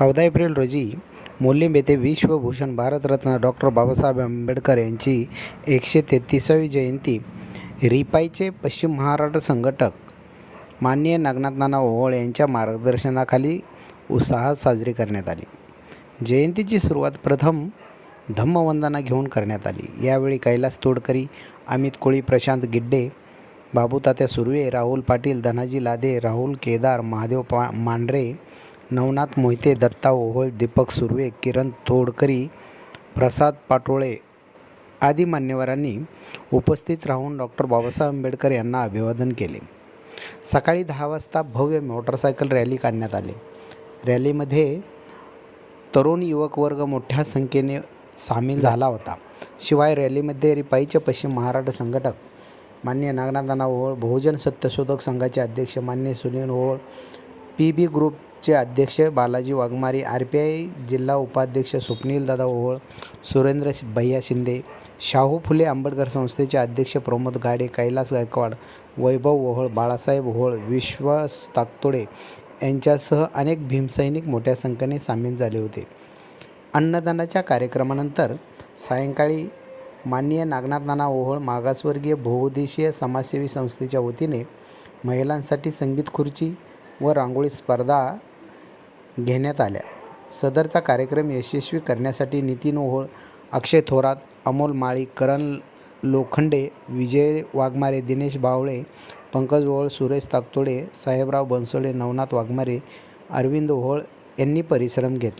चौदा एप्रिल रोजी मोलिंब येथे विश्वभूषण भारतरत्न डॉक्टर बाबासाहेब आंबेडकर यांची एकशे तेहतीसावी जयंती. रिपाईचे पश्चिम महाराष्ट्र संघटक माननीय नागनाथ नाना ओहोळ यांच्या मार्गदर्शनाखाली उत्साहात साजरी करण्यात आली. जयंतीची सुरुवात प्रथम धम्मवंदना घेऊन करण्यात आली. यावेळी कैलास तोडकरी अमित कोळी प्रशांत गिड्डे बाबू तात्या सुर्वे राहुल पाटील धनाजी लादे राहुल केदार महादेव पा मांढरे नवनाथ मोहिते दत्ता ओहोळ दीपक सुर्वे किरण तोडकरी प्रसाद पाटोळे आदी मान्यवरांनी उपस्थित राहून डॉक्टर बाबासाहेब आंबेडकर यांना अभिवादन केले. सकाळी दहा वाजता भव्य मोटरसायकल रॅली काढण्यात आली. रॅलीमध्ये तरुण युवक वर्ग मोठ्या संख्येने सामील झाला होता. शिवाय रॅलीमध्ये रिपाईचे पश्चिम महाराष्ट्र संघटक मान्य नागनाथांना ओहोळ बहुजन सत्यशोधक संघाचे अध्यक्ष मान्य सुनील ओहोळ पी बी ग्रुपचे अध्यक्ष Balaji Waghmari R P I जिल्हा उपाध्यक्ष स्वप्नील दादा ओहळ सुरेंद्र भैया शिंदे शाहू फुले आंबेडकर संस्थेचे अध्यक्ष प्रमोद गाडे कैलास गायकवाड वैभव ओहळ बाळासाहेब ओहोळ विश्वास ताकतोडे यांच्यासह अनेक भीमसैनिक मोठ्या संख्येने सामील झाले होते. अन्नदानाच्या कार्यक्रमानंतर सायंकाळी माननीय नागनाथ नाना ओहळ मागासवर्गीय बहुउद्देशीय समाजसेवी संस्थेच्या वतीने महिलांसाठी संगीत खुर्ची व रांगोळी स्पर्धा घेण्यात आल्या. सदरचा कार्यक्रम यशस्वी करण्यासाठी नितीन ओहोळ अक्षय थोरात अमोल माळी करण लोखंडे विजय वाघमारे दिनेश बावळे पंकज ओहोळ सुरेश ताकतोडे साहेबराव बनसोडे नवनाथ वाघमारे अरविंद ओहोळ यांनी परिश्रम घेतले.